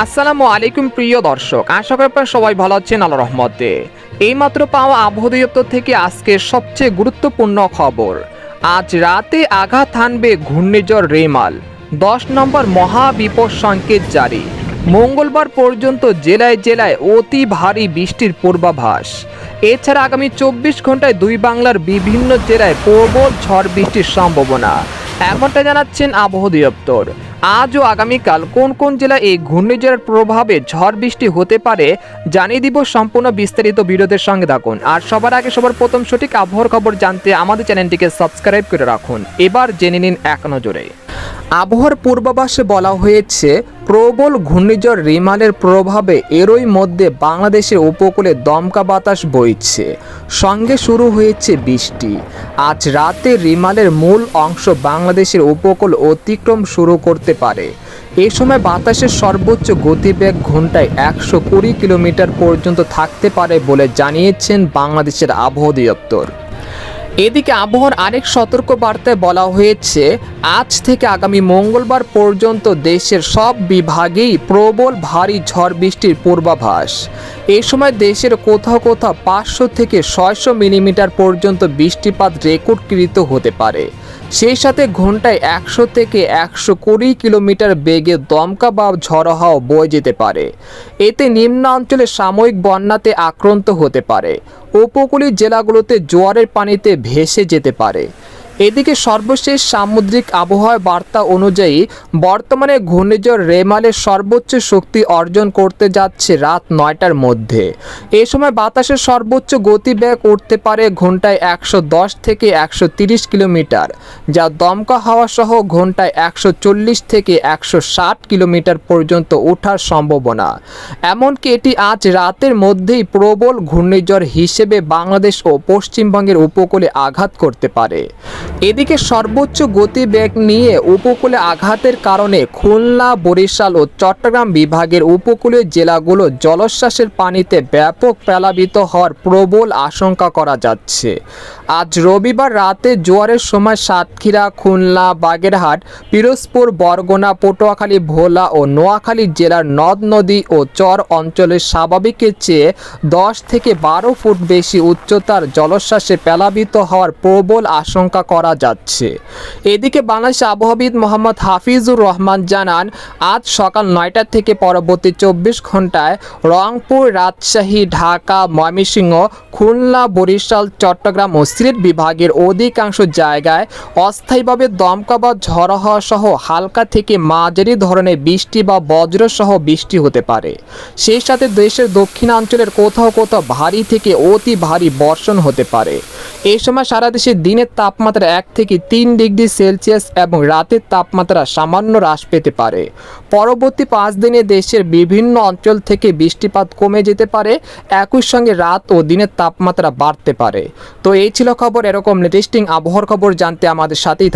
আসসালামু আলাইকুম প্রিয় দর্শক, আশা করি আপনারা সবাই ভালো আছেন আল্লাহ রহমতে। এইমাত্র পাওয়া আবহাওয়া দপ্তর থেকে আজকের সবচেয়ে গুরুত্বপূর্ণ খবর। আজ রাতে আঘাত হানবে ঘূর্ণিঝড় রেমাল। দশ নম্বর মহাবিপদ সংকেত জারি। মঙ্গলবার পর্যন্ত জেলায় জেলায় অতি ভারী বৃষ্টির পূর্বাভাস। এছাড়া আগামী চব্বিশ ঘন্টায় দুই বাংলার বিভিন্ন জেলায় প্রবল ঝড় বৃষ্টির সম্ভাবনা। এমনটা জানাচ্ছেন আবহাওয়া দপ্তর। আজ ও আগামীকাল কোন কোন জেলায় এই ঘূর্ণিঝড়ের প্রভাবে ঝড় বৃষ্টি হতে পারে জানিয়ে দিব সম্পূর্ণ বিস্তারিত বিরোধের সঙ্গে থাকুন। আর সবার আগে সবার প্রথম সঠিক আবহাওয়ার খবর জানতে আমাদের চ্যানেলটিকে সাবস্ক্রাইব করে রাখুন। এবার জেনে নিন এক নজরে। আবহাওয়ার পূর্বাভাসে বলা হয়েছে, প্রবল ঘূর্ণিঝড় রিমালের প্রভাবে এরই মধ্যে বাংলাদেশের উপকূলে দমকা বাতাস বইছে। সঙ্গে শুরু হয়েছে বৃষ্টি। আজ রাতে রিমালের মূল অংশ বাংলাদেশের উপকূল অতিক্রম শুরু করতে পারে। এ সময় বাতাসের সর্বোচ্চ গতিবেগ ঘন্টায় একশো কুড়ি কিলোমিটার পর্যন্ত থাকতে পারে বলে জানিয়েছেন বাংলাদেশের আবহাওয়া দপ্তর এদিকে আবহাওয়ার আরেক সতর্ক বার্তায় বলা হয়েছে আজ থেকে আগামী মঙ্গলবার পর্যন্ত দেশের সব বিভাগেই প্রবল ভারী ঝড় বৃষ্টির পূর্বাভাস। এ সময় দেশের কোথাও কোথাও পাঁচশো থেকে ছয়শো মিলিমিটার পর্যন্ত বৃষ্টিপাত রেকর্ডকৃত হতে পারে। সেই সাথে ঘন্টায় একশো থেকে একশো কুড়ি কিলোমিটার বেগে দমকা বা ঝড়ো হাওয়া বয়ে যেতে পারে। এতে নিম্নাঞ্চলে সাময়িক বন্যাতে আক্রান্ত হতে পারে। উপকূলীয় জেলাগুলোতে জোয়ারের পানিতে ভেসে যেতে পারে। এদিকে সর্বশেষ সামুদ্রিক আবহাওয়া বার্তা অনুযায়ী, বর্তমানে ঘূর্ণিঝড় রেমালের সর্বোচ্চ শক্তি অর্জন করতে যাচ্ছে রাত নয়টার মধ্যে। এ সময় বাতাসের সর্বোচ্চ গতিবেগ উঠতে পারে ঘন্টায় একশো দশ থেকে একশো কিলোমিটার, যা দমকা হাওয়া সহ ঘন্টায় একশো চল্লিশ থেকে একশো ষাট কিলোমিটার পর্যন্ত ওঠার সম্ভাবনা। এমনকি এটি আজ রাতের মধ্যেই প্রবল ঘূর্ণিঝড় হিসেবে বাংলাদেশ ও পশ্চিমবঙ্গের উপকূলে আঘাত করতে পারে। এদিকে সর্বোচ্চ গতিবেগ নিয়ে উপকূলে আঘাতের কারণে খুলনা, বরিশাল ও চট্টগ্রাম বিভাগের উপকূলীয় জেলাগুলো জলোচ্ছ্বাসের পানিতে ব্যাপক প্লাবিত হওয়ার প্রবল আশঙ্কা করা যাচ্ছে। আজ রবিবার রাতে জোয়ারের সময় সাতক্ষীরা, খুলনা, বাগেরহাট, পিরোজপুর, বরগুনা, পটুয়াখালী, ভোলা ও নোয়াখালী জেলার নদ নদী ও চর অঞ্চলের স্বাভাবিকের চেয়ে দশ থেকে বারো ফুট বেশি উচ্চতার জলোচ্ছ্বাসে প্লাবিত হওয়ার প্রবল আশঙ্কা করা যাচ্ছে। এদিকে বাংলাদেশ আবহাওয়াবিদ মোহাম্মদ হাফিজুর রহমান জানান, আজ সকাল নয়টা থেকে পরবর্তী চব্বিশ ঘন্টায় রংপুর, রাজশাহী, ঢাকা, ময়মনসিংহ, খুলনা, বরিশাল, চট্টগ্রাম ও সিলেট বিভাগের অধিকাংশ জায়গায় অস্থায়ীভাবে দমকা বা ঝড়ো হওয়া সহ হালকা থেকে মাঝারি ধরনের বৃষ্টি বা বজ্র সহ বৃষ্টি হতে পারে। সেই সাথে দেশের দক্ষিণাঞ্চলের কোথাও কোথাও ভারী থেকে অতি ভারী বর্ষণ হতে পারে। এই সময় সারা দেশে দিনের তাপমাত্রা এক থেকে তিন ডিগ্রি সেলসিয়াস এবং রাতের তাপমাত্রা সামান্য হ্রাস পেতে পারে। পরবর্তী পাঁচ দিনে দেশের বিভিন্ন অঞ্চল থেকে বৃষ্টিপাত কমে যেতে পারে, একই সঙ্গে রাত ও দিনের তাপমাত্রা বাড়তে পারে। তো এই ছিল খবর, এরকম লেটেস্টিং আবহাওয়ার খবর জানতে আমাদের সাথেই